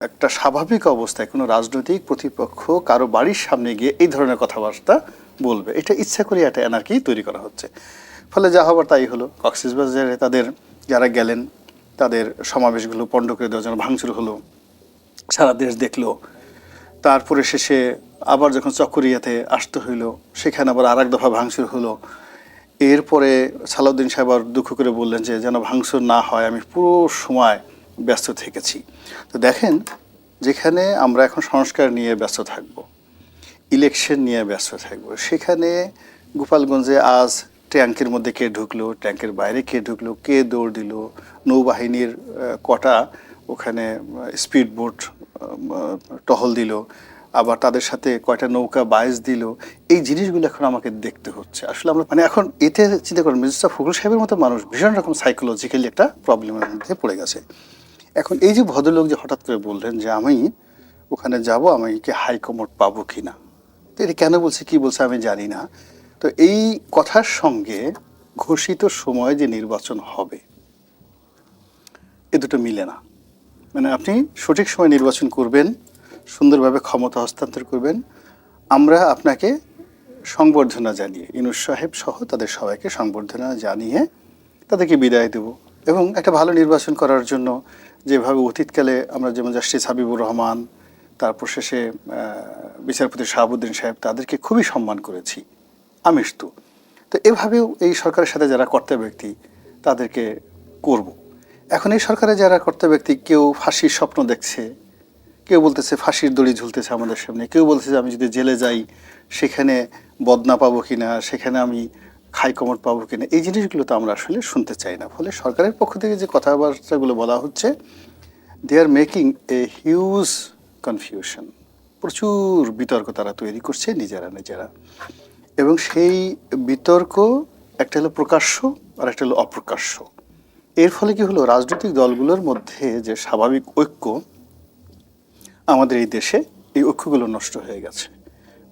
একটা স্বাভাবিক অবস্থায় কোনো রাজনৈতিক প্রতিপক্ষ কারও বাড়ির সামনে গিয়ে এই ধরনের কথাবার্তা বলবে। এটা ইচ্ছা করে একটা এনার্কি তৈরি করা হচ্ছে। ফলে যা হবার তাই হলো। কক্সবাজারে তাদের যারা গেলেন, তাদের সমাবেশগুলো পণ্ড করে দেওয়ার জন্য ভাঙচুর হলো। সারা দেশ দেখল। তারপরে শেষে আবার যখন চকরিয়াতে আসতে হইল, সেখানে আবার আর এক দফা ভাঙচুর হলো। এরপরে সালাউদ্দিন সাহেব আর দুঃখ করে বললেন যে, যেন ভাঙচুর না হয়, আমি পুরো সময় ব্যস্ত থেকেছি। তো দেখেন, যেখানে আমরা এখন সংস্কার নিয়ে ব্যস্ত থাকব ইলেকশন নিয়ে ব্যস্ত থাকব, সেখানে গোপালগঞ্জে আজ ট্যাঙ্কের মধ্যে কে ঢুকলো, ট্যাঙ্কের বাইরে কে ঢুকলো, কে দৌড় দিল, নৌবাহিনীর কটা ওখানে স্পিড বোট টহল দিল, আবার তাদের সাথে কয়টা নৌকা বায়েস দিল, এই জিনিসগুলো এখন আমাকে দেখতে হচ্ছে। আসলে আমরা মানে এখন এতে চিন্তা করেন, মির্জা ফখরুল সাহেবের মতো মানুষ ভীষণ রকম সাইকোলজিক্যালি একটা প্রবলেমের মধ্যে পড়ে গেছে। এখন এই যে ভদ্রলোক যে হঠাৎ করে বললেন যে আমি ওখানে যাব, আমি কি হাইকমোড পাবো কি না তো এটা কেন বলছে, কি বলছে আমি জানি না। তো এই কথার সঙ্গে ঘোষিত সময় যে নির্বাচন হবে, এ দুটো মিলে না। মানে আপনি সঠিক সময় নির্বাচন করবেন, সুন্দরভাবে ক্ষমতা হস্তান্তর করবেন। আমরা আপনাকে সংবর্ধনা জানিয়ে, ইনুস সাহেব সহ তাদের সবাইকে সংবর্ধনা জানিয়ে তাদেরকে বিদায় দেব। এবং একটা ভালো নির্বাচন করার জন্য যেভাবে অতীতকালে আমরা যেমন জাস্টিস হাবিবুর রহমান, তারপর শেষে বিচারপতি শাহাবুদ্দিন সাহেব, তাদেরকে খুবই সম্মান করেছি আমিষ তো তো এভাবেও এই সরকারের সাথে যারা কর্তা ব্যক্তি, তাদেরকে করব। এখন এই সরকারে যারা কর্তা ব্যক্তি, কেউ ফাঁসির স্বপ্ন দেখছে, কেউ বলতেছে ফাঁসির দড়ি ঝুলতেছে আমাদের সামনে, কেউ বলতেছে আমি যদি জেলে যাই, সেখানে বদনা পাবো কি না সেখানে আমি খাই কমর পাবো কিনা, এই জিনিসগুলো তো আমরা আসলে শুনতে চাই না। ফলে সরকারের পক্ষ থেকে যে কথাবার্তাগুলো বলা হচ্ছে they are making a huge confusion প্রচুর বিতর্ক তারা তৈরি করছে নিজেরা নিজেরা। এবং সেই বিতর্ক একটা হলো প্রকাশ্য আর একটা হলো অপ্রকাশ্য। এর ফলে কি হলো, রাজনৈতিক দলগুলোর মধ্যে যে স্বাভাবিক ঐক্য আমাদের এই দেশে, এই ঐক্যগুলো নষ্ট হয়ে গেছে।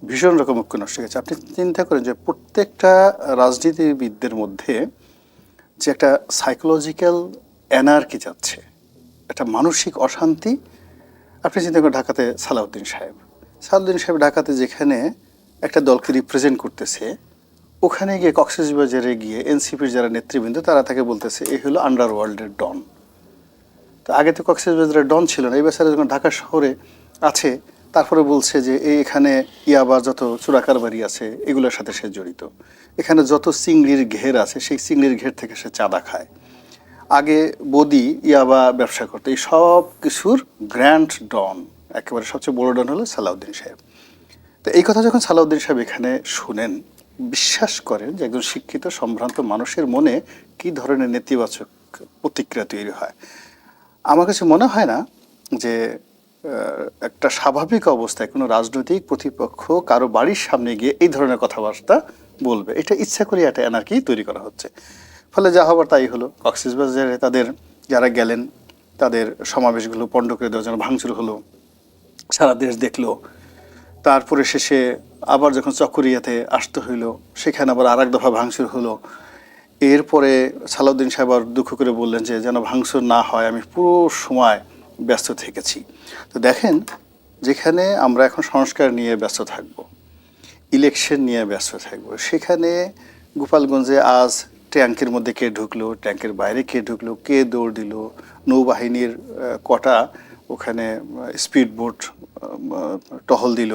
ভীষণ রকম ঐক্য নষ্ট হয়ে গেছে। আপনি চিন্তা করেন যে প্রত্যেকটা রাজনীতিবিদদের মধ্যে যে একটা সাইকোলজিক্যাল এনার্কি যাচ্ছে, একটা মানসিক অশান্তি, আপনি চিন্তা করেন ঢাকাতে সালাউদ্দিন সাহেব। সালাউদ্দিন সাহেব ঢাকাতে যেখানে একটা দলকে রিপ্রেজেন্ট করতেছে, ওখানে গিয়ে কক্সবাজারে গিয়ে এনসিপির যারা নেতৃবৃন্দ, তারা তাকে বলতেছে, এই হলো আন্ডারওয়ার্ল্ডের ডন। তো আগে তো কক্সবাজারের ডন ছিল না এই বেচারা যখন ঢাকা শহরে আছে তারপরে বলছে যে এখানে ইয়াবা যত চোরাকারবারি আছে, এগুলোর সাথে সে জড়িত। এখানে যত চিংড়ির ঘের আছে, সেই চিংড়ির ঘের থেকে সে চাঁদা খায়। আগে বদি ইয়াবা ব্যবসা করতো। এই সব কিছুর গ্র্যান্ড ডন, একেবারে সবচেয়ে বড় ডন হলো সালাউদ্দিন সাহেব। তো এই কথা যখন সালাউদ্দিন সাহেব এখানে শুনেন, বিশ্বাস করেন যে একজন শিক্ষিত, সম্ভ্রান্ত মানুষের মনে কি ধরনের নেতিবাচক প্রতিক্রিয়া তৈরি হয়। আমার কাছে মনে হয় না যে একটা স্বাভাবিক অবস্থায় কোনো রাজনৈতিক প্রতিপক্ষ কারও বাড়ির সামনে গিয়ে এই ধরনের কথাবার্তা বলবে। এটা ইচ্ছা করে একটা এনার্কি তৈরি করা হচ্ছে। ফলে যা হবার তাই হলো। কক্সবাজারে তাদের যারা গেলেন, তাদের সমাবেশগুলো পণ্ড করে দেওয়ার জন্য ভাঙচুর হলো। সারা দেশ দেখল। তারপরে শেষে আবার যখন চকরিয়াতে আসতে হইল, সেখানে আবার আর এক দফা ভাঙচুর হলো। এরপরে সালাউদ্দিন সাহেব আর দুঃখ করে বললেন যে, যেন ভাঙচুর না হয়, আমি পুরো সময় ব্যস্ত থেকেছি তো দেখেন, যেখানে আমরা এখন সংস্কার নিয়ে ব্যস্ত থাকব ইলেকশন নিয়ে ব্যস্ত থাকব, সেখানে গোপালগঞ্জে আজ ট্যাঙ্কের মধ্যে কে ঢুকলো, ট্যাঙ্কের বাইরে কে ঢুকলো, কে দৌড় দিল, নৌবাহিনীর কটা ওখানে স্পিড বোট টহল দিল,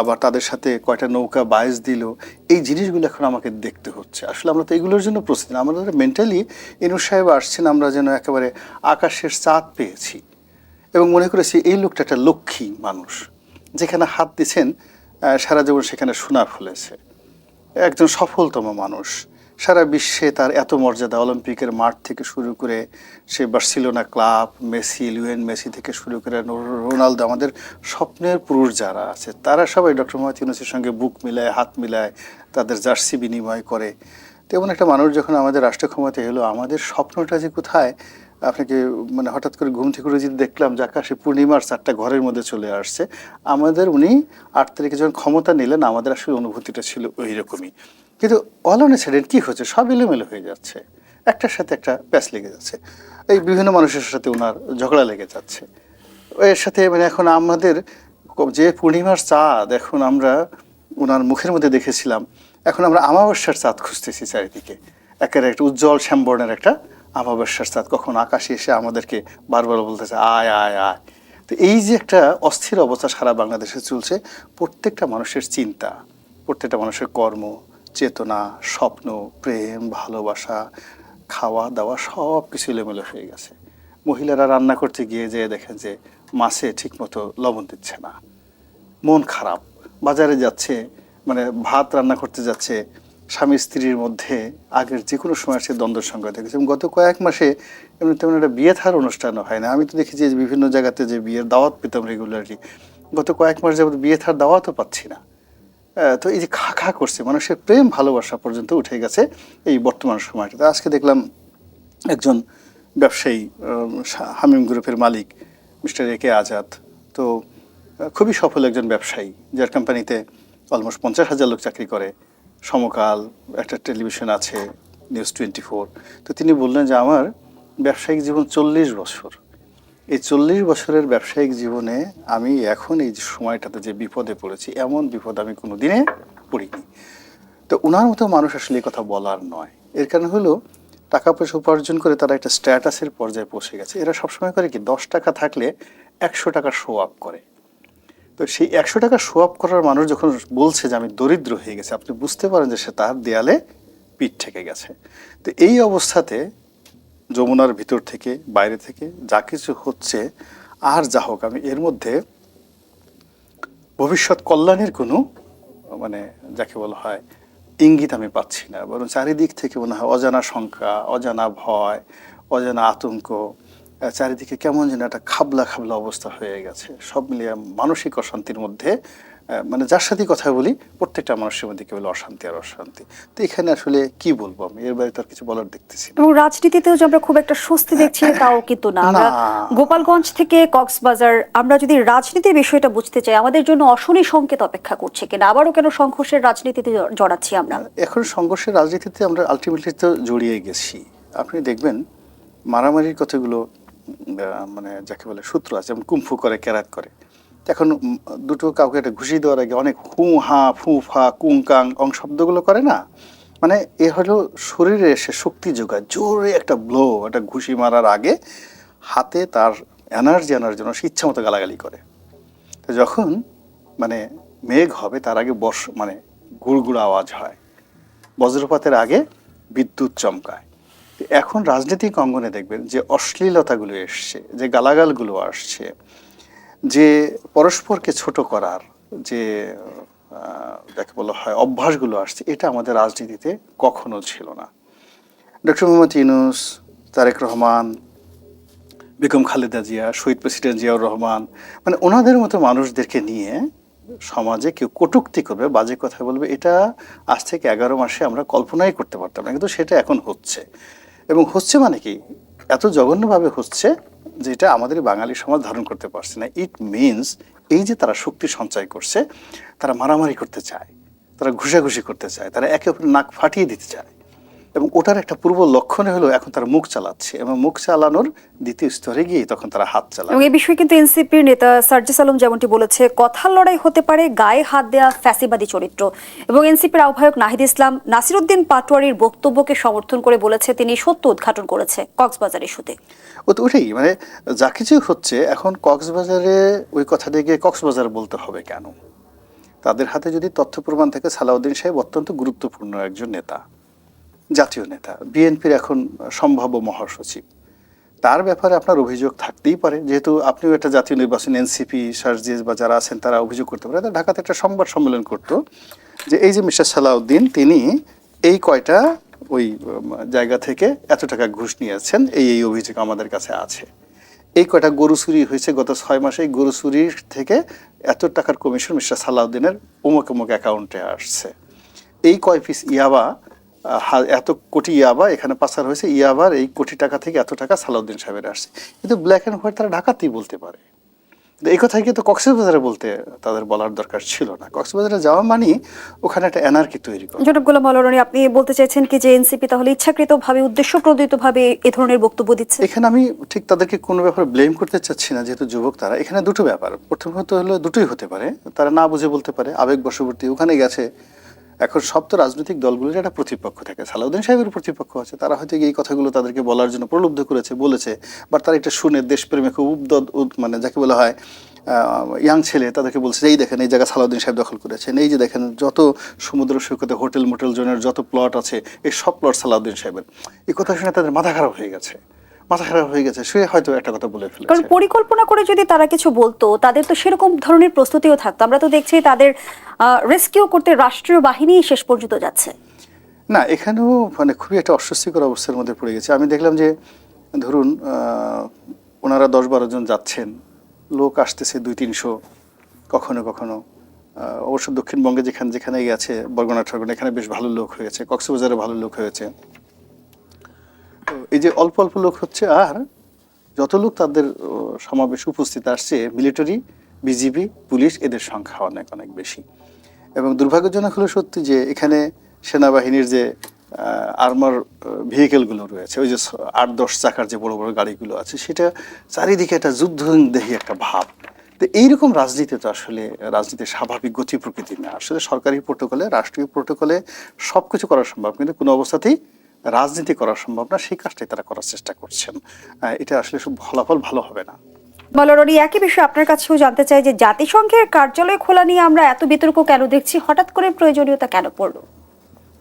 আবার তাদের সাথে কয়টা নৌকা বায়েস দিল, এই জিনিসগুলো এখন আমাকে দেখতে হচ্ছে আসলে আমরা তো এগুলোর জন্য প্রস্তুত না। আমরা মেন্টালি ইনু সাহেব আসছেন, আমরা যেন একেবারে আকাশের চাঁদ পেয়েছি এবং মনে করেছি এই লোকটা একটা লক্ষ্মী মানুষ যেখানে হাত আহ, সারা জীবন সেখানে সোনা ফুলেছে। একজন সফলতম মানুষ। সারা বিশ্বে তার এত মর্যাদা অলিম্পিকের মাঠ থেকে শুরু করে সে বার্সিলোনা ক্লাব মেসি লুয়েন মেসি থেকে শুরু করে রোনালদো আমাদের স্বপ্নের পুরুষ যারা আছে তারা সবাই ডক্টর মোহাম্মদ ইউনুসের সঙ্গে বুক মিলায় হাত মিলায় তাদের জার্সি বিনিময় করে। তেমন একটা মানুষ যখন আমাদের রাষ্ট্র ক্ষমতায় এলো আমাদের স্বপ্নটা যে কোথায় আপনাকে মানে হঠাৎ করে ঘুম থেকে যদি দেখলাম যে আকাশে পূর্ণিমার চারটা ঘরের মধ্যে চলে আসছে, আমাদের উনি আট তারিখে যখন ক্ষমতা নিলেন, আমাদের আসলে অনুভূতিটা ছিল ওই রকমই কিন্তু অল অন কী হচ্ছে? সব এলোমেলো হয়ে যাচ্ছে। একটার সাথে একটা প্যাচ লেগে যাচ্ছে। এই বিভিন্ন মানুষের সাথে ওনার ঝগড়া লেগে যাচ্ছে। এর সাথে মানে এখন আমাদের যে পূর্ণিমার চাঁদ, এখন আমরা ওনার মুখের মধ্যে দেখেছিলাম, এখন আমরা আমাবস্যার চাঁদ খুঁজতেছি চারিদিকে। একের একটা উজ্জ্বল শ্যামবর্ণের একটা আমাবস্যার চাঁদ, কখন আকাশে এসে আমাদেরকে বারবার বলতেছে, আয় আয় আয়। তো এই যে একটা অস্থির অবস্থা সারা বাংলাদেশে চলছে, প্রত্যেকটা মানুষের চিন্তা, প্রত্যেকটা মানুষের কর্ম, চেতনা, স্বপ্ন, প্রেম, ভালোবাসা খাওয়া দাওয়া সব কিছু এলোমেলো হয়ে গেছে। মহিলারা রান্না করতে গিয়ে যে দেখেন যে মাছে ঠিকমতো লবণ দিচ্ছে না, মন খারাপ, বাজারে যাচ্ছে মানে ভাত রান্না করতে যাচ্ছে স্বামী স্ত্রীর মধ্যে আগের যে কোনো সময় সে দ্বন্দ্বের সঙ্গে দেখেছে। এবং গত কয়েক মাসে এমনি তেমন একটা বিয়ে থার অনুষ্ঠানও হয় না। আমি তো দেখেছি যে বিভিন্ন জায়গাতে যে বিয়ের দাওয়াত পেতাম রেগুলারলি গত কয়েক মাস যাবত বিয়ে থার দাওয়াতও পাচ্ছি না। তো এই যে খা খা করছে, মানুষের প্রেম ভালোবাসা পর্যন্ত উঠে গেছে এই বর্তমান সময়টাতে। আজকে দেখলাম একজন ব্যবসায়ী হামিম গ্রুপের মালিক, মিস্টার এ কে আজাদ। তো খুবই সফল একজন ব্যবসায়ী, যার কোম্পানিতে অলমোস্ট পঞ্চাশ হাজার লোক চাকরি করে। সমকাল, একটা টেলিভিশন আছে নিউজ টোয়েন্টি ফোর তো তিনি বললেন যে, আমার ব্যবসায়িক জীবন চল্লিশ বছর। এই চল্লিশ বছরের ব্যবসায়িক জীবনে আমি এখন এই সময়টাতে যে বিপদে পড়েছি, এমন বিপদ আমি কোনো দিনে পড়িনি। তো ওনার মতো মানুষ আসলে এই কথা বলার নয়। এর কারণ হলো, টাকা পয়সা উপার্জন করে তারা একটা স্ট্যাটাসের পর্যায়ে পৌঁছে গেছে। এরা সবসময় করে কি, দশ টাকা থাকলে একশো টাকা শো আপ করে। তো সেই একশো টাকা শো আপ করার মানুষ যখন বলছে যে আমি দরিদ্র হয়ে গেছে, আপনি বুঝতে পারেন যে সে তার দেয়ালে পিঠ থেকে গেছে। তো এই অবস্থাতে যমুনার ভিতর থেকে, বাইরে থেকে যা কিছু হচ্ছে, আর যা হোক, আমি এর মধ্যে ভবিষ্যৎ কল্যাণের কোনো মানে যাকে বলা হয়, ইঙ্গিত আমি পাচ্ছি না। বরং চারিদিক থেকে মনে হয় অজানা শঙ্কা, অজানা ভয়, অজানা আতঙ্ক চারিদিকে কেমন যেন একটা খাবলা খাবলা অবস্থা হয়ে গেছে। সব মিলিয়ে মানসিক অশান্তির মধ্যে মানে যার সাথে কথা বলি প্রত্যেকটা মানুষের মধ্যে কেবল অশান্তি আর অশান্তি। তো এখানে আসলে কি বলব আমি? এর বাইরে তো আর কিছু বলার দেখতেছি এবং রাজনীতিতেও যে আমরা খুব একটা স্বস্তি দেখছি তাও কিন্তু না। আমরা গোপালগঞ্জ থেকে কক্সবাজার আমরা যদি রাজনীতির বিষয়টা বুঝতে চাই আমাদের জন্য অশনি সংকেত অপেক্ষা করছে কিনা? আবারও কেন সংঘর্ষের রাজনীতিতে জড়াচ্ছি আমরা? এখন সংঘর্ষের রাজনীতিতে আমরা আলটিমেটলি তো জড়িয়ে গেছি। আপনি দেখবেন মারামারির কথাগুলো মানে যাকে বলে সূত্র আছে, যেমন কুমফু করে ক্যারাত করে। এখন দুটো কাউকে একটা ঘুষি দেওয়ার আগে অনেক হু, হা, ফু, ফা কুংকাং অং শব্দগুলো করে না? মানে এ হলো শরীরে এসে শক্তি যোগায়, জোরে একটা ব্লো একটা ঘুষি মারার আগে হাতে তার এনার্জি আনার জন্য সে ইচ্ছা মতো গালাগালি করে। তো যখন মানে মেঘ হবে, তার আগে বর্ষ মানে গুড়গুড় আওয়াজ হয়। বজ্রপাতের আগে বিদ্যুৎ চমকায়। এখন রাজনৈতিক অঙ্গনে দেখবেন যে অশ্লীলতাগুলো এসছে, যে গালাগালগুলো আসছে, যে পরস্পরকে ছোট করার যে যাকে বলা হয় অভ্যাসগুলো আসছে, এটা আমাদের রাজনীতিতে কখনো ছিল না। ডক্টর মোহাম্মদ ইউনুস, তারেক রহমান, বেগম খালেদা জিয়া, শহীদ প্রেসিডেন্ট জিয়াউর রহমান মানে ওনাদের মতো মানুষদেরকে নিয়ে সমাজে কেউ কটূক্তি করবে, বাজে কথা বলবে, এটা আজ থেকে এগারো মাসে আমরা কল্পনাই করতে পারতাম না, কিন্তু সেটা এখন হচ্ছে। এবং হচ্ছে মানে কি? এত জঘন্যভাবে হচ্ছে যেটা আমাদের বাঙালি সমাজ ধারণ করতে পারছে না। ইট মিনস এই যে তারা শক্তি সঞ্চয় করছে, তারা মারামারি করতে চায়, তারা ঘুষাঘুষি করতে চায়, তারা একে অপরের নাক ফাটিয়ে দিতে চায়। এবং ওটার একটা পূর্ব লক্ষণে হলো এখন তারা মুখ চালাচ্ছে এবং মুখ চালানোর দ্বিতীয় স্তরে গিয়ে তখন তারা হাত চালায় এবং এই বিষয়ে কিন্তু এনসিপির নেতা সার্জিস আলম যেমনটি বলেছে কথার লড়াই হতে পারে গায়ে হাত দেয়া ফ্যাসিবাদী চরিত্র। এবং এনসিপির আহ্বায়ক নাহিদ ইসলাম নাসিরুদ্দিন পাটোয়ারির বক্তব্যকে সমর্থন করে বলেছে তিনি সত্য উদ্ঘাটন করেছে কক্সবাজার ইস্যুতে। ও তো ওটাই মানে যা কিছু হচ্ছে এখন কক্সবাজারে ওই কথাটা গিয়ে কক্সবাজার বলতে হবে কেন? তাদের হাতে যদি তথ্য প্রমাণ থাকে সালাউদ্দিন সাহেব অত্যন্ত গুরুত্বপূর্ণ একজন নেতা। জাতীয় নেতা। বিএনপির এখন সম্ভাব্য মহাসচিব। তার ব্যাপারে আপনার অভিযোগ থাকতেই পারে। যেহেতু আপনিও একটা জাতীয় নির্বাচন এনসিপি, সার্জিস বা যারা আছেন তারা অভিযোগ করতে পারে। ঢাকাতে একটা সংবাদ সম্মেলন করতো যে এই যে মিস্টার সালাউদ্দিন, তিনি এই কয়টা ওই জায়গা থেকে এত টাকা ঘুষ নিয়েছেন, এই এই অভিযোগ আমাদের কাছে আছে। এই কয়টা গরু চুরি হয়েছে গত ছয় মাসে, এই গরু চুরির থেকে এত টাকার কমিশন মিস্টার সালাউদ্দিনের অমুক অমুক অ্যাকাউন্টে আসছে। এই কয় পিস ইয়াবা এত কোটি ইয়াবা এখানে পাচার হয়েছে ইয়াবার এই কোটি টাকা থেকে এত টাকা সালাউদ্দিন সাহেবের আসছে। কিন্তু ব্ল্যাক অ্যান্ড হোয়াইট তারা ঢাকাতেই বলতে পারে। এই কথাই কিন্তু কক্সবাজারে বলতে তাদের বলার দরকার ছিল না। কক্সবাজারে যাওয়া মানে ওখানে একটা এনার্কি তৈরি করা। জনাব গোলাম মৌলানা আপনি বলতে চাইছেন কি যে এনসিপি তাহলে ইচ্ছাকৃতভাবে উদ্দেশ্যপ্রণোদিতভাবে এ ধরনের বক্তব্য দিচ্ছে? এখানে আমি ঠিক তাদেরকে কোনো ব্যাপারে ব্লেম করতে চাচ্ছি না যেহেতু যুবক তারা। এখানে দুটো ব্যাপার। প্রথমত হলো দুটোই হতে পারে। তারা না বুঝে বলতে পারে। আবেগ বশবর্তী ওখানে গেছে। এখন সব তো রাজনৈতিক দলগুলোর একটা প্রতিপক্ষ থাকে। সালাউদ্দিন সাহেবের প্রতিপক্ষ আছে। তারা হয়তো এই কথাগুলো তাদেরকে বলার জন্য প্রলুব্ধ করেছে, বলেছে বা তারা এটা শুনে দেশপ্রেমে খুব উদ্যত উদ- মানে যাকে বলা হয় ইয়াং ছেলে তাদেরকে বলছে এই দেখেন, এই জায়গা সালাউদ্দিন সাহেব দখল করেছেন। এই যে দেখেন, যত সমুদ্র সৈকতে হোটেল মোটেল জোনের যত প্লট আছে, এই সব প্লট সালাউদ্দিন সাহেবের। এই কথা শুনে তাদের মাথা খারাপ হয়ে গেছে। মাথা খারাপ হয়ে গেছে সে হয়তো একটা কথা বলে কারণ পরিকল্পনা করে যদি তারা কিছু বলতো তাদের তো সেরকম ধরনের প্রস্তুতিও থাকতো। আমরা তো দেখছি তাদের রেস্কিউ করতে রাষ্ট্রীয় বাহিনী শেষ পর্যন্ত যাচ্ছে। না এখানেও মানে খুবই একটা অস্বস্তিকর অবস্থার মধ্যে পড়ে গেছে। আমি দেখলাম যে ধরুন ওনারা দশ বারো জন যাচ্ছেন লোক আসতেছে দুই তিনশো কখনো। কখনো অবশ্য দক্ষিণবঙ্গে যেখানে যেখানে গেছে বরগুনা ঠরগুনা এখানে বেশ ভালো লোক হয়েছে কক্সবাজারে ভালো লোক হয়েছে। এই যে অল্প অল্প লোক হচ্ছে, আর যত লোক তাদের সমাবেশ উপস্থিত আসছে, মিলিটারি, বিজিবি, পুলিশ, এদের সংখ্যা অনেক অনেক বেশি। এবং দুর্ভাগ্যজনক হলো সত্যি যে এখানে সেনাবাহিনীর যে আর্মার ভেহিকেলগুলো রয়েছে, ওই যে আট, দশ চাকার যে বড় বড় গাড়িগুলো আছে, সেটা চারিদিকে একটা যুদ্ধ যুদ্ধদেহী একটা ভাব। তো এইরকম রাজনীতি তো আসলে, রাজনীতির স্বাভাবিক গতি প্রকৃতি না। আসলে সরকারি প্রোটোকলে, রাষ্ট্রীয় প্রোটোকলে সব কিছু করা সম্ভব, কিন্তু কোনো অবস্থাতেই রাজনীতি করা সম্ভব না সেই কাজটাই তারা করার চেষ্টা করছেন। এটা আসলে সব ফলাফল ভালো হবে না। মৌলানা একই বিষয়ে আপনার কাছেও জানতে চাই যে জাতিসংঘের কার্যালয় খোলা নিয়ে আমরা এত বিতর্ক কেন দেখছি? হঠাৎ করে প্রয়োজনীয়তা কেন পড়ল?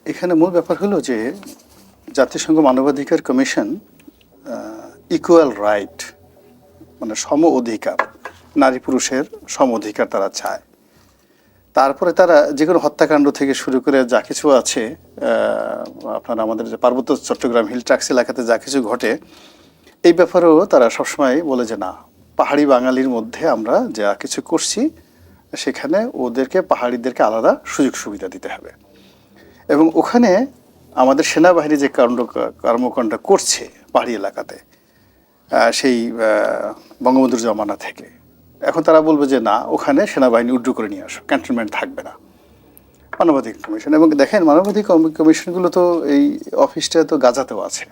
এখানে মূল ব্যাপার হলো যে জাতিসংঘ মানবাধিকার কমিশন ইকুয়াল রাইট মানে সম অধিকার নারী পুরুষের সম অধিকার তারা চায়। তারপরে তারা যে কোনো হত্যাকাণ্ড থেকে শুরু করে যা কিছু আছে আপনার আমাদের যে পার্বত্য চট্টগ্রাম হিল ট্রাক্স এলাকাতে যা কিছু ঘটে, এই ব্যাপারেও তারা সবসময় বলে যে না, পাহাড়ি বাঙালির মধ্যে আমরা যা কিছু করছি, সেখানে ওদেরকে, পাহাড়িদেরকে আলাদা সুযোগ সুবিধা দিতে হবে। এবং ওখানে আমাদের সেনাবাহিনী যে কাণ্ড, কর্মকাণ্ড করছে পাহাড়ি এলাকাতে সেই বঙ্গবন্ধুর জমানা থেকে এখন তারা বলবে যে না, ওখানে সেনাবাহিনী উড্ডু করে নিয়ে আসো, ক্যান্টনমেন্ট থাকবে না। মানবাধিকার কমিশন। এবং দেখেন, মানবাধিকার কমিশনগুলো তো এই অফিসটা তো গাজাতেও আছে।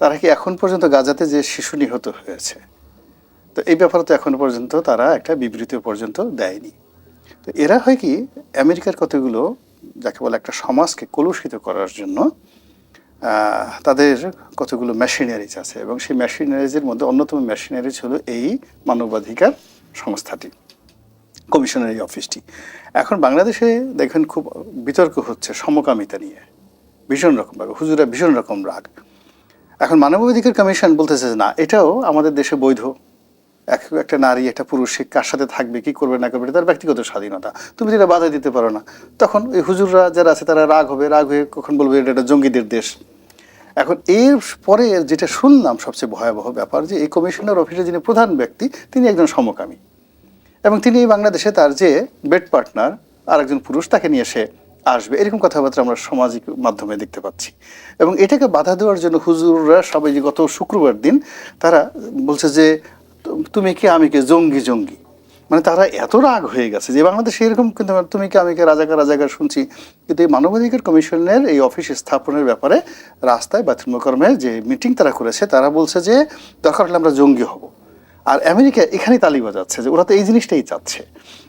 তারা কি এখন পর্যন্ত গাজাতে যে শিশু নিহত হয়েছে? তো এই ব্যাপারে তো এখন পর্যন্ত তারা একটা বিবৃতি পর্যন্ত দেয়নি। তো এরা হয় কি, আমেরিকার কতগুলো, যাকে বলে একটা সমাজকে কলুষিত করার জন্য তাদের কতগুলো মেশিনারিজ আছে এবং সেই মেশিনারিজের মধ্যে অন্যতম মেশিনারিজ হলো এই মানবাধিকার সংস্থাটি কমিশনের অফিসটি এখন বাংলাদেশে দেখেন খুব বিতর্ক হচ্ছে সমকামিতা নিয়ে, ভীষণ রকমভাবে, হুজুরা ভীষণ রকম রাগ। এখন মানবাধিকার কমিশন বলতেছে না, এটাও আমাদের দেশে বৈধ। এক একটা নারী, একটা পুরুষ, সে কার সাথে থাকবে, কি করবে, না করবে, তার ব্যক্তিগত স্বাধীনতা। তুমি যেটা বাধা দিতে পারো না। তখন ওই হুজুররা যারা আছে, তারা রাগ হবে, রাগ হয়ে কখন বলবে, এটা একটা জঙ্গিদের দেশ। এখন এর পরে যেটা শুনলাম সবচেয়ে ভয়াবহ ব্যাপার যে এই কমিশনার অফিসে যিনি প্রধান ব্যক্তি, তিনি একজন সমকামী। এবং তিনি বাংলাদেশে তার যে বেড পার্টনার আরেকজন পুরুষ, তাকে নিয়ে সে আসবে। এরকম কথাবার্তা আমরা সামাজিক মাধ্যমে দেখতে পাচ্ছি। এবং এটাকে বাধা দেওয়ার জন্য হুজুররা সবাই গত শুক্রবার দিন তারা বলছে যে তুমি কি আমি কে জঙ্গি জঙ্গি মানে তারা এত রাগ হয়ে গেছে যে বাংলাদেশে এরকম কিন্তু তুমি কি, আমি রাজাকার রাজাকার শুনছি? কিন্তু এই মানবাধিকার কমিশনের এই অফিস স্থাপনের ব্যাপারে রাস্তায় বা যে মিটিং তারা করেছে, তারা বলছে যে দরকার হলে আমরা জঙ্গি হব। আর আমেরিকা এখানেই তালি বাজাচ্ছে যে ওরা তো এই জিনিসটাই চাচ্ছে।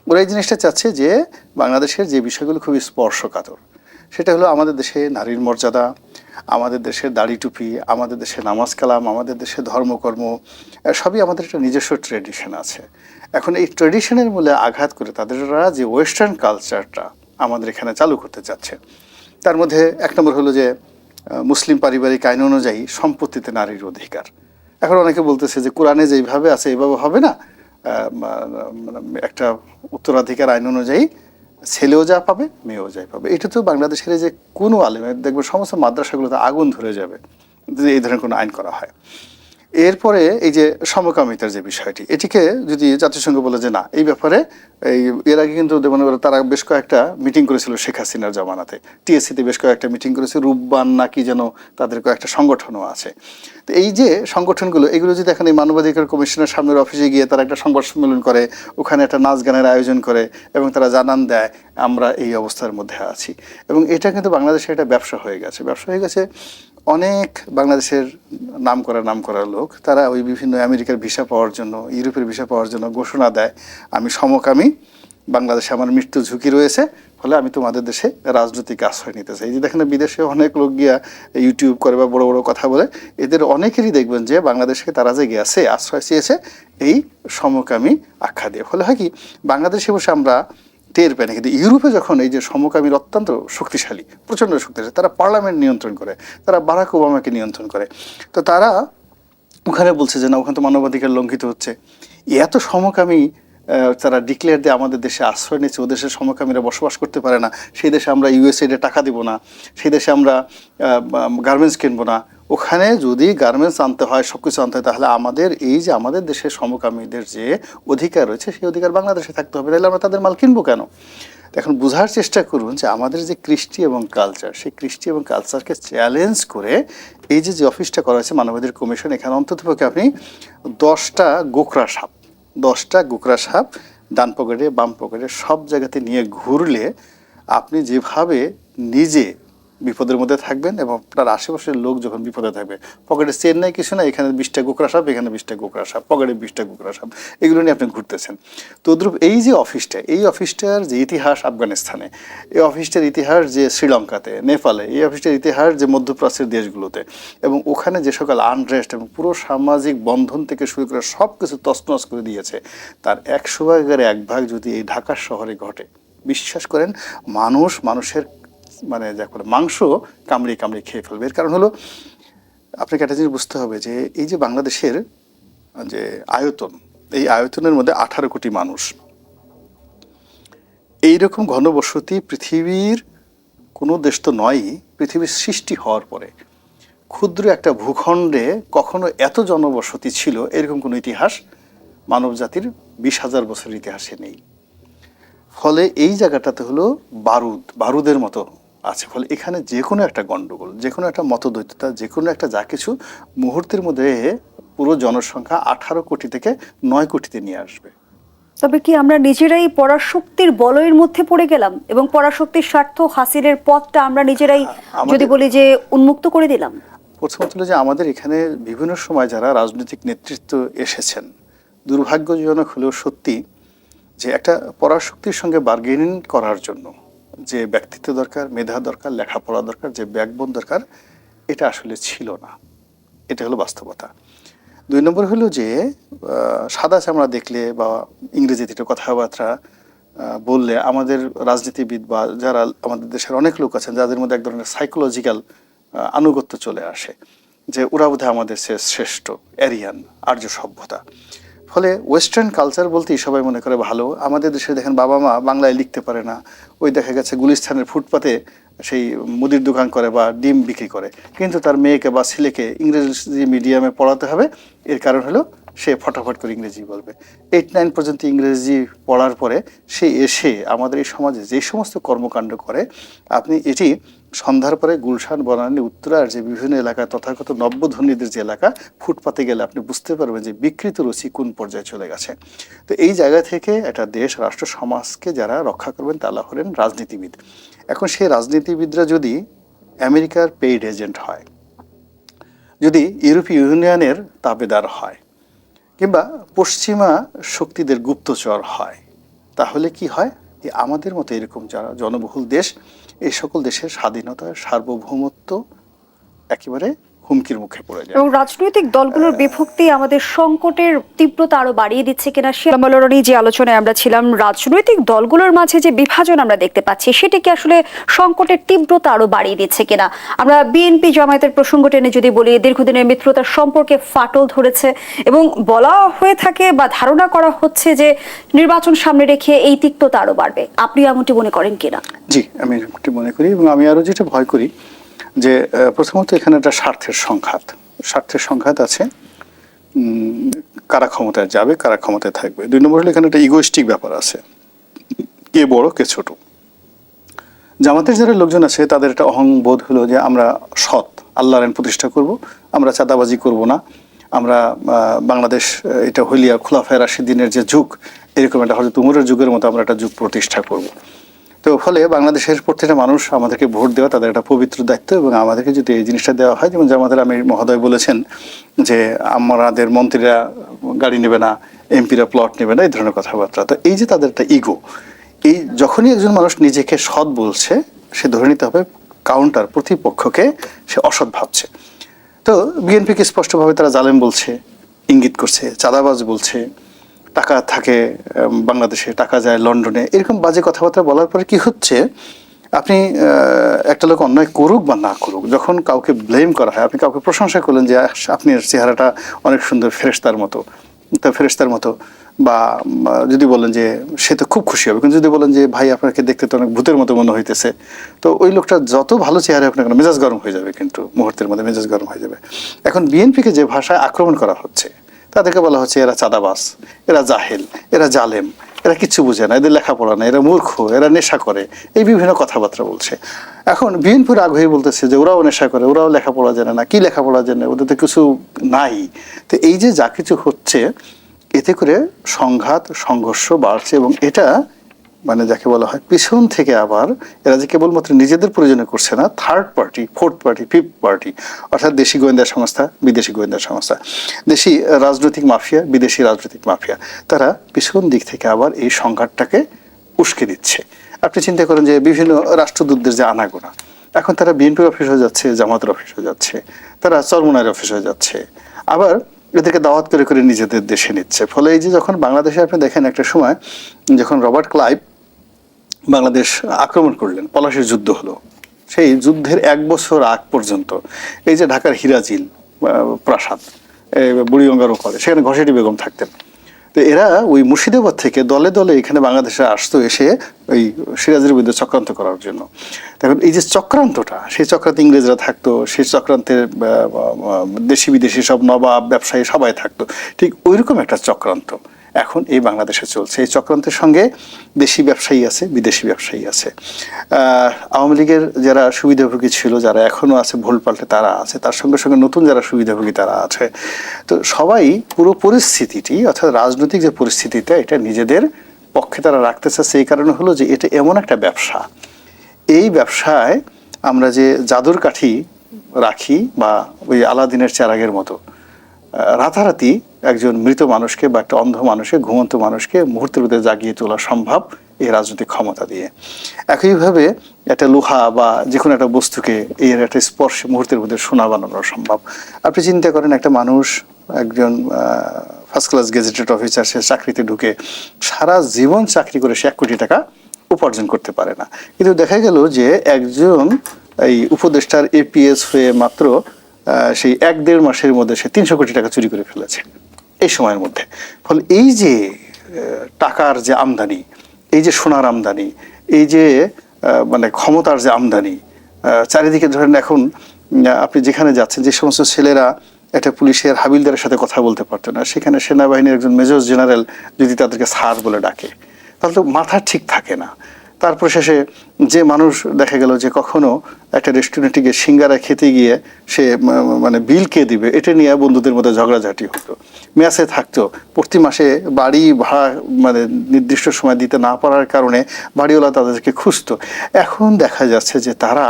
ওরা এই জিনিসটা চাচ্ছে যে বাংলাদেশের যে বিষয়গুলো খুবই স্পর্শকাতর। সেটা হলো আমাদের দেশে নারীর মর্যাদা, আমাদের দেশের দাড়ি টুপি, আমাদের দেশে নামাজ কালাম, আমাদের দেশে ধর্মকর্ম সবই আমাদের একটা নিজস্ব ট্রেডিশন আছে। এখন এই ট্রেডিশনের মূলে আঘাত করে তাদেররা যে ওয়েস্টার্ন কালচারটা আমাদের এখানে চালু করতে চাচ্ছে, তার মধ্যে এক নম্বর হলো যে মুসলিম পারিবারিক আইন অনুযায়ী সম্পত্তিতে নারীর অধিকার। এখন অনেকে বলতেছে যে কোরআনে যেইভাবে আছে এইভাবে হবে না। মানে একটা উত্তরাধিকার আইন অনুযায়ী ছেলেও যা পাবে, মেয়েও যাই পাবে। এটা তো বাংলাদেশের যে কোনো আলেমে দেখবে সমস্ত মাদ্রাসাগুলোতে আগুন ধরে যাবে যদি এই ধরনের কোনো আইন করা হয়। এরপরে এই যে সমকামিতার যে বিষয়টি, এটিকে যদি জাতিসংঘ বলে যে না, এই ব্যাপারে এই এর আগে কিন্তু তারা বেশ কয়েকটা মিটিং করেছিল শেখ হাসিনার জমানাতে। টিএসসিতে বেশ কয়েকটা মিটিং করেছে, রূপবান নাকি যেন তাদের কয়েকটা সংগঠনও আছে। তো এই যে সংগঠনগুলো, এগুলো যদি এখন এই মানবাধিকার কমিশনের সামনের অফিসে গিয়ে তারা একটা সংবাদ সম্মেলন করে, ওখানে একটা নাচ গানের আয়োজন করে এবং তারা জানান দেয়, আমরা এই অবস্থার মধ্যে আছি। এবং এটা কিন্তু বাংলাদেশে একটা ব্যবসা হয়ে গেছে। ব্যবসা হয়ে গেছে অনেক বাংলাদেশের নাম করা নাম করা লোক, তারা ওই বিভিন্ন আমেরিকার ভিসা পাওয়ার জন্য, ইউরোপের ভিসা পাওয়ার জন্য ঘোষণা দেয়, আমি সমকামী, বাংলাদেশে আমার মৃত্যু ঝুঁকি রয়েছে, ফলে আমি তোমাদের দেশে রাজনৈতিক আশ্রয় নিতে চাই। যে দেখেন, বিদেশে অনেক লোক গিয়া ইউটিউব করে বা বড় বড় কথা বলে, এদের অনেকেরই দেখবেন যে বাংলাদেশে তারা যে গেছে আশ্রয় চেয়েছে এই সমকামী আখ্যা দিয়ে। ফলে হয় কি, বাংলাদেশে বসে আমরা টের পায় না। কিন্তু ইউরোপে যখন এই যে সমকামীর অত্যন্ত শক্তিশালী, প্রচণ্ড শক্তিশালী, তারা পার্লামেন্ট নিয়ন্ত্রণ করে, তারা বারাক ওবামাকে নিয়ন্ত্রণ করে, তো তারা ওখানে বলছে যে, না, ওখানে তো মানবাধিকার লঙ্ঘিত হচ্ছে। এত সমকামী তারা ডিক্লেয়ার দিয়ে আমাদের দেশে আশ্রয় নিচ্ছে ও দেশের সমকামীরা বসবাস করতে পারে না। সেই দেশে আমরা ইউএসএডে টাকা দিব না। সেই দেশে আমরা গার্মেন্টস কিনবো না। ওখানে যদি গার্মেন্টস আনতে হয় সব কিছু আনতে হয়, তাহলে আমাদের এই যে আমাদের দেশের সমকামীদের যে অধিকার রয়েছে, সেই অধিকার বাংলাদেশে থাকতে হবে। তাহলে আমরা তাদের মাল কিনবো কেন? এখন বোঝার চেষ্টা করুন যে আমাদের যে কৃষ্টি এবং কালচার সেই কৃষ্টি এবং কালচারকে চ্যালেঞ্জ করে এই যে যে অফিসটা করা হয়েছে, মানবাধিকার কমিশন, এখানে অন্ততপক্ষে আপনি দশটা গোকরা সাপ দশটা গোকরা সাপ ডান পকেটে বাম পকেটে সব জায়গাতে নিয়ে ঘুরলে আপনি যেভাবে নিজে বিপদের মধ্যে থাকবেন এবং আপনার আশেপাশের লোক যখন বিপদে থাকবে, পকেটে চেন নাই, কিছু না এখানে বিশটা গোকরা সাপ, এখানে বিশটা গোকরা সাপ, পকেটে বিশটা গোকরা সাপ, এগুলো নিয়ে আপনি ঘুরতেছেন। তদ্রুপ এই যে অফিসটা, এই অফিসটার যে ইতিহাস আফগানিস্তানে, এই অফিসটার ইতিহাস যে শ্রীলঙ্কাতে, নেপালে, এই অফিসটার ইতিহাস যে মধ্যপ্রাচ্যের দেশগুলোতে এবং ওখানে যে সকল আনরেস্ট এবং পুরো সামাজিক বন্ধন থেকে শুরু করে সব কিছু তছনছ করে দিয়েছে, তার একশো ভাগের এক ভাগ যদি এই ঢাকা শহরে ঘটে, বিশ্বাস করেন, মানুষ মানুষের মানে যা করে মাংস কামড়িয়ে কামড়িয়ে খেয়ে ফেলবে। এর কারণ হলো, আপনাকে একটা জিনিস বুঝতে হবে যে, এই যে বাংলাদেশের যে আয়তন, এই আয়তনের মধ্যে আঠারো কোটি মানুষ। এইরকম ঘনবসতি পৃথিবীর কোনো দেশ তো নয়ই, পৃথিবীর সৃষ্টি হওয়ার পরে। ক্ষুদ্র একটা ভূখণ্ডে কখনো এত জনবসতি ছিল, এরকম কোনো ইতিহাস মানব জাতির বিশ হাজার বছরের ইতিহাসে নেই। ফলে এই জায়গাটাতে হলো বারুদ, বারুদের মতো আছে। ফলে এখানে যে কোনো একটা গণ্ডগোল যে কোনো একটা মতদ্বৈততা যে কোনো একটা যা কিছু মুহূর্তের মধ্যে পুরো জনসংখ্যা আঠারো কোটি থেকে নয় কোটিতে নিয়ে আসবে। তবে কি আমরা নিজেরাই পরাশক্তির বলয়ের মধ্যে পড়ে গেলাম এবং পরাশক্তির স্বার্থ হাসিলের পথটা আমরা নিজেরাই যদি বলি যে উন্মুক্ত করে দিলাম? প্রথমত হলো যে আমাদের এখানে বিভিন্ন সময় যারা রাজনৈতিক নেতৃত্ব এসেছেন দুর্ভাগ্যজনক হলেও সত্যি যে একটা পরাশক্তির সঙ্গে বার্গেনিং করার জন্য যে ব্যক্তিত্ব দরকার, মেধা দরকার, লেখাপড়া দরকার, যে ব্যাকবোন দরকার, এটা আসলে ছিল না। এটা হলো বাস্তবতা। দুই নম্বর হলো যে সাদা চামড়া দেখলে বা ইংরেজিতে একটু কথাবার্তা বললে আমাদের রাজনীতিবিদ বা যারা আমাদের দেশের অনেক লোক আছেন, যাদের মধ্যে এক ধরনের সাইকোলজিক্যাল আনুগত্য চলে আসে, যে ওরা বোধহয় আমাদের শ্রেষ্ঠ এরিয়ান আর্য সভ্যতা। ফলে ওয়েস্টার্ন কালচার বলতেই সবাই মনে করে ভালো। আমাদের দেশে দেখেন বাবা মা বাংলায় লিখতে পারে না। ওই দেখা গেছে গুলিস্থানের ফুটপাতে সেই মুদির দোকান করে বা ডিম বিক্রি করে। কিন্তু তার মেয়েকে বা ছেলেকে ইংরেজি মিডিয়ামে পড়াতে হবে। এর কারণ হলো সে ফটাফট করে ইংরেজি বলবে। এইট নাইন পর্যন্ত ইংরেজি পড়ার পরে সে এসে আমাদের এই সমাজে যে সমস্ত কর্মকাণ্ড করে, আপনি এটি সন্ধ্যার পরে গুলশান, বনানী, উত্তরার যে বিভিন্ন এলাকা, তথাগত নব্যধনীদের যে এলাকা, ফুটপাতে গেলে আপনি বুঝতে পারবেন যে বিকৃত রুচি কোন পর্যায়ে চলে গেছে। তো এই জায়গা থেকে একটা দেশ, রাষ্ট্র, সমাজকে যারা রক্ষা করবেন, তারা হলেন রাজনীতিবিদ। এখন সেই রাজনীতিবিদরা যদি আমেরিকার পেইড এজেন্ট হয়, যদি ইউরোপীয় ইউনিয়নের তাবেদার হয় কিংবা পশ্চিমা শক্তিদের গুপ্তচর হয়, তাহলে কি হয়? যে আমাদের মতো এরকম যারা জনবহুল দেশ, এই সকল দেশের স্বাধীনতা সার্বভৌমত্ব একেবারে হুমকির মুখে পড়ে যায়। এবং রাজনৈতিক দলগুলোর বিভক্তি আমাদের সংকটের তীব্রতা আরও বাড়িয়ে দিচ্ছে কিনা সে আমলরণী যে আলোচনায় আমরা ছিলাম রাজনৈতিক দলগুলোর মাঝে যে বিভাজন আমরা দেখতে পাচ্ছি সেটি কি আসলে সংকটের তীব্রতা আরও বাড়িয়ে দিচ্ছে কিনা? আমরা বিএনপি জামায়াতের প্রসঙ্গ টেনে যদি বলি দীর্ঘদিনের মিত্রতার সম্পর্কে ফাটল ধরেছে এবং বলা হয়ে থাকে বা ধারণা করা হচ্ছে যে নির্বাচন সামনে রেখে এই তিক্ততা আরও বাড়বে। আপনি এমনটি মনে করেন কিনা? জি আমি এরকমটি মনে করি এবং আমি আরও যেটা ভয় করি যে প্রথমত এখানে একটা স্বার্থের সংঘাত। স্বার্থের সংঘাত আছে কারা ক্ষমতায় যাবে, কারা ক্ষমতায় থাকবে। দুই নম্বর হলো এখানে একটা ইগোইস্টিক ব্যাপার আছে। কে বড়, কে ছোট। জামাতের যারা লোকজন আছে, তাদের একটা অহংবোধ হলো যে, আমরা সৎ, আল্লাহর প্রতিষ্ঠা করব, আমরা চাঁদাবাজি করব না, আমরা বাংলাদেশ এটা হইলিয়া খোলাফায় রাশিদিনের যে যুগ, এরকম একটা হয়তো তুমুরের যুগের মতো আমরা একটা যুগ প্রতিষ্ঠা করব। তো ফলে বাংলাদেশের প্রত্যেকটা মানুষ আমাদেরকে ভোট দেওয়া তাদের একটা পবিত্র দায়িত্ব এবং আমাদেরকে যদি এই জিনিসটা দেওয়া হয়, যেমন জামাতের আমি মহোদয় বলেছেন যে আমাদের মন্ত্রীরা গাড়ি নেবে না, এমপিরা প্লট নেবে না, এই ধরনের কথাবার্তা। তো এই যে তাদের একটা ইগো এই যখনই একজন মানুষ নিজেকে সৎ বলছে, সে ধরে নিতে হবে কাউন্টার প্রতিপক্ষকে সে অসৎ ভাবছে। তো বিএনপিকে স্পষ্টভাবে তারা জালেম বলছে, ইঙ্গিত করছে, চাঁদাবাজ বলছে টাকা থাকে বাংলাদেশে টাকা যায় লন্ডনে, এরকম বাজে কথাবার্তা বলার পরে কি হচ্ছে? আপনি একটা লোক অন্যায় করুক বা না করুক, যখন কাউকে ব্লেম করা হয়, আপনি কাউকে প্রশংসা করলেন যে আপনার চেহারাটা অনেক সুন্দর, ফেরেশতার মতো, তা ফেরেশতার মতো। বা যদি বলেন যে, সে তো খুব খুশি হবে। কিন্তু যদি বলেন যে, ভাই, আপনাকে দেখতে তো অনেক ভূতের মতো মনে হইতেছে। তো ওই লোকটা যত ভালো চেহারা কেন, মেজাজ গরম হয়ে যাবে কিন্তু, মুহূর্তের মধ্যে মেজাজ গরম হয়ে যাবে। এখন বিএনপিকে যে ভাষায় আক্রমণ করা হচ্ছে তাদেরকে বলা হচ্ছে এরা চাঁদাবাস এরা জাহেল, এরা জালেম, এরা কিছু বুঝে না, এদের লেখাপড়া না, এরা মূর্খ, এরা নেশা করে, এই বিভিন্ন কথাবার্তা বলছে। এখন বিএনপির আগ্রহী বলতেছে যে ওরাও নেশা করে, ওরাও লেখাপড়া জানে না, কি লেখাপড়া জানে, ওদের তো কিছু নাই। তো এই যে যা কিছু হচ্ছে, এতে করে সংঘাত, সংঘর্ষ বাড়ছে এবং এটা মানে যাকে বলা হয়, পিছন থেকে আবার এরা যে কেবলমাত্র নিজেদের প্রয়োজনে করছে না third party fourth party fifth party অর্থাৎ দেশি গোয়েন্দা সংস্থা, বিদেশি গোয়েন্দা সংস্থা, দেশি রাজনৈতিক মাফিয়া, বিদেশি রাজনৈতিক মাফিয়া, তারা পিছন দিক থেকে আবার এই সংঘাতটাকে উস্কে দিচ্ছে। আপনি চিন্তা করেন যে বিভিন্ন রাষ্ট্রদূতদের যে আনাগোনা, এখন তারা বিএনপি অফিস হয়ে যাচ্ছে, জামাতের অফিস হয়ে যাচ্ছে, তারা চরমুনার অফিস হয়ে যাচ্ছে, আবার এদেরকে দাওয়াত করে করে নিজেদের দেশে নিচ্ছে। ফলে এই যে যখন বাংলাদেশে আপনি দেখেন একটা সময়, যখন রবার্ট ক্লাইভ বাংলাদেশ আক্রমণ করলেন, পলাশির যুদ্ধ হলো। সেই যুদ্ধের এক বছর আগ পর্যন্ত এই যে ঢাকার হিরাজিল প্রাসাদ এই বুড়িগঙ্গার ওপরে সেখানে ঘষেটি বেগম থাকতেন। তো এরা ওই মুর্শিদাবাদ থেকে দলে দলে এখানে বাংলাদেশে আসতো এসে ওই সিরাজের বিরুদ্ধে চক্রান্ত করার জন্য। এখন এই যে চক্রান্তটা, সেই চক্রান্তে ইংরেজরা থাকতো, সেই চক্রান্তের দেশি বিদেশি সব নবাব, ব্যবসায়ী সবাই থাকতো, ঠিক ওইরকম একটা চক্রান্ত। এখন এই বাংলাদেশে চলছে। এই চক্রান্তের সঙ্গে দেশি ব্যবসায়ী আছে, বিদেশি ব্যবসায়ী আছে। আওয়ামী লীগের যারা সুবিধাভোগী ছিল, যারা এখনও আছে, ভুল পাল্টে তারা আছে, তার সঙ্গে সঙ্গে নতুন যারা সুবিধাভোগী তারা আছে। তো সবাই পুরো পরিস্থিতিটি, অর্থাৎ রাজনৈতিক যে পরিস্থিতিটা, এটা নিজেদের পক্ষে তারা রাখতে চাচ্ছে এই কারণে হলো যে এটা এমন একটা ব্যবসা। এই ব্যবসায় আমরা যে জাদুর কাঠি রাখি বা ওই আলাদিনের চারাগের মতো রাতারাতি একজন মৃত মানুষকে বা একটা অন্ধ মানুষকে, ঘুমন্ত মানুষকে মুহূর্তের মধ্যে জাগিয়ে তোলা সম্ভব এই রাজনৈতিক ক্ষমতা দিয়ে। একইভাবে একটা লোহা বা যে কোনো একটা বস্তুকে এর একটা স্পর্শ মুহূর্তের মধ্যে সোনা বানানো সম্ভব। আপনি চিন্তা করেন, একটা মানুষ, একজন ফার্স্ট ক্লাস গেজেটেড অফিসার সে চাকরিতে ঢুকে সারা জীবন চাকরি করে সে এক কোটি টাকা উপার্জন করতে পারে না। কিন্তু দেখা গেল যে একজন এই উপদেষ্টার এপিএস হয়ে মাত্র সেই এক দেড় মাসের মধ্যে সে তিনশো কোটি টাকা চুরি করে ফেলেছে এই সময়ের মধ্যে। ফলে এই যে টাকার যে আমদানি, এই যে সোনার আমদানি, এই যে মানে ক্ষমতার যে আমদানি চারিদিকে ধরেন এখন আপনি যেখানে যাচ্ছেন, যে সমস্ত ছেলেরা একটা পুলিশের হাবিলদারের সাথে কথা বলতে পারতো না, সেখানে সেনাবাহিনীর একজন মেজর জেনারেল যদি তাদেরকে স্যার বলে ডাকে, তাহলে তো মাথা ঠিক থাকে না। তারপর শেষে যে মানুষ দেখা গেল যে কখনো একটা রেস্টুরেন্টে গিয়ে সিঙ্গারা খেতে গিয়ে সে মানে বিল কে দিবে, এটা নিয়ে বন্ধুদের মধ্যে ঝগড়াঝাটি হতো। মেয়াসে থাকতো। প্রতি মাসে বাড়ি ভাড়া মানে নির্দিষ্ট সময় দিতে না পারার কারণে বাড়িওয়ালা তাদেরকে খুঁজতো। এখন দেখা যাচ্ছে যে তারা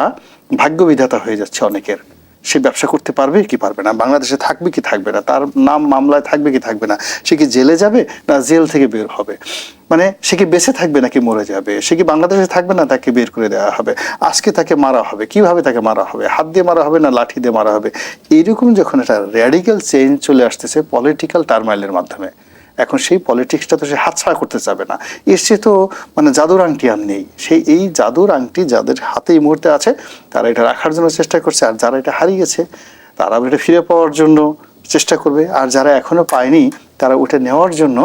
ভাগ্যবিধাতা হয়ে যাচ্ছে অনেকের। সে ব্যবসা করতে পারবে কি পারবে না? বাংলাদেশে থাকবে কি থাকবে না? তার নাম মামলায় থাকবে কি থাকবে না? সে কি জেলে যাবে না জেল থেকে বের হবে? মানে সে কি বেঁচে থাকবে নাকি মরে যাবে? সে কি বাংলাদেশে থাকবে না তাকে বের করে দেওয়া হবে? আজকে তাকে মারা হবে। কীভাবে তাকে মারা হবে? হাত দিয়ে মারা হবে না লাঠি দিয়ে মারা হবে? এইরকম যখন একটা র্যাডিক্যাল চেঞ্জ চলে আসতেছে পলিটিক্যাল টার্মাইলের মাধ্যমে। এখন সেই পলিটিক্সটা তো সে হাতছাড়া করতে চাবে না। এর তো মানে জাদুর আংটি আর নেই। সেই এই জাদুর আংটি যাদের হাতে এই মুহূর্তে আছে, তারা এটা রাখার জন্য চেষ্টা করছে। আর যারা এটা হারিয়েছে তারা এটা ফিরে পাওয়ার জন্য চেষ্টা করবে। আর যারা এখনও পায়নি, তারা ওটা নেওয়ার জন্য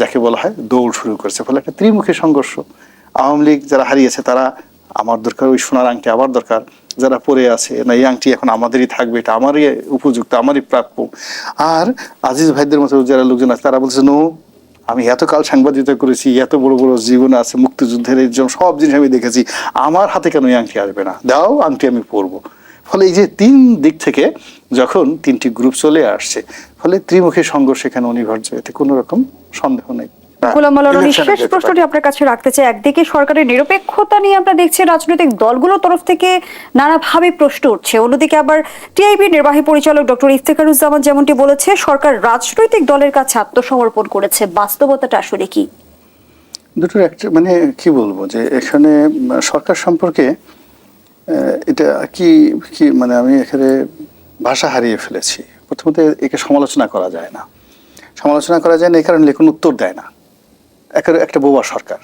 যাকে বলা হয় দৌড় শুরু করছে। ফলে একটা ত্রিমুখী সংঘর্ষ। আওয়ামী লীগ যারা হারিয়েছে, তারা আমার দরকার ওই সোনার আংটি আবার দরকার। যারা পড়ে আছে, না এই আংটি এখন আমাদেরই থাকবে, এটা আমারই উপযুক্ত, আমারই প্রাপ্য। আর আজিজ ভাইদের মতো যারা লোকজন আছে, তারা বলছে, নো, আমি এতকাল সাংবাদিকতা করেছি, এত বড় বড় জীবন আছে, মুক্তিযুদ্ধের সব জিনিস আমি দেখেছি, আমার হাতে কেন এই আংটি আসবে না? দাও আংটি আমি পরবো ফলে এই যে তিন দিক থেকে যখন তিনটি গ্রুপ চলে আসছে, ফলে ত্রিমুখী সংঘর্ষ এখানে অনিবার্য, এতে কোনো রকম সন্দেহ নেই। গোলাম মাওলানা শেষ প্রশ্নটি আপনার কাছে রাখতে চাই। একদিকে সরকারের নিরপেক্ষতা নিয়ে আমরা দেখছি রাজনৈতিক দলগুলোর তরফ থেকে নানাভাবে প্রশ্ন উঠছে। অন্যদিকে আবার টিআইবি নির্বাহী পরিচালক ডক্টর ইফতেখারুজ্জামান যেমনটি বলেছে সরকার রাজনৈতিক দলের কাছে আত্মসমর্পণ করেছে। বাস্তবতাটা আসলে কি? দুটোর একটা মানে কি বলব যে এখানে সরকার সম্পর্কে এটা কি কি মানে আমি এখানে ভাষা হারিয়ে ফেলেছি। প্রথমত একে সমালোচনা করা যায় না। সমালোচনা করা যায় না এই কারণে লেখুন উত্তর দেয় না। একটা বোবা সরকার।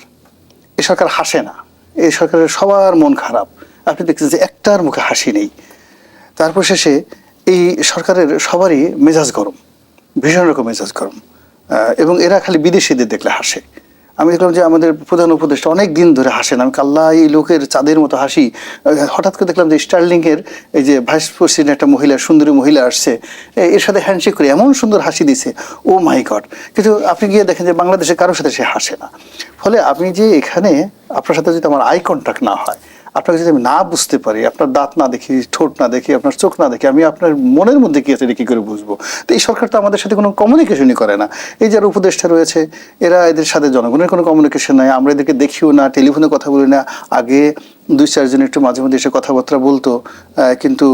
এই সরকার হাসে না। এই সরকারের সবার মন খারাপ। আপনি দেখছেন যে একটার মুখে হাসি নেই। তারপর শেষে এই সরকারের সবারই মেজাজ গরম। ভীষণ রকম মেজাজ গরম। এবং এরা খালি বিদেশিদের দেখলে হাসে। আমি দেখলাম যে আমাদের প্রধান উপদেষ্টা অনেক দিন ধরে হাসেন। আমি কাল্লা এই লোকের চাঁদের মতো হাসি। হঠাৎ করে দেখলাম যে স্টার্লিং এর এই যে ভাইস প্রেসিডেন্ট একটা মহিলা, সুন্দরী মহিলা আসছে এর সাথে হ্যান্ডশেক করে এমন সুন্দর হাসি দিছে। ও মাই গড কিন্তু আপনি গিয়ে দেখেন যে বাংলাদেশে কারোর সাথে সে হাসে না। ফলে আপনি যে এখানে আপনার সাথে যদি আমার আই কন্ট্যাক্ট না হয় আপনাকে যদি আমি না বুঝতে পারি, আপনার দাঁত না দেখি, ঠোঁট না দেখি, আপনার চোখ না দেখি, আমি আপনার মনের মধ্যে কি আছে এটা কী করে বুঝব? তো এই সরকার তো আমাদের সাথে কোনো কমিউনিকেশনই করে না। এই যারা উপদেষ্টা রয়েছে, এরা এদের সাথে জনগণের কোনো কমিউনিকেশন নাই। আমরা এদেরকে দেখিও না, টেলিফোনে কথা বলি না। আগে দুই চারজন একটু মাঝে মধ্যে এসে কথাবার্তা বলতো কিন্তু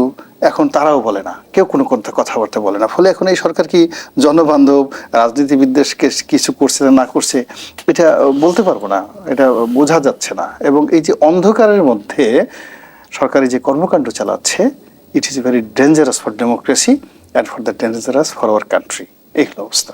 এখন তারাও বলে না। কেউ কোনো কথাবার্তা বলে না। ফলে এখন এই সরকার কি জনবান্ধব রাজনীতিবিদদেরকে কিছু করছে না করছে, এটা বলতে পারব না। এটা বোঝা যাচ্ছে না। এবং এই যে অন্ধকারের মধ্যে সরকারি যে কর্মকাণ্ড চালাচ্ছে it is very dangerous for democracy and for the dangerous for our country এই অবস্থা।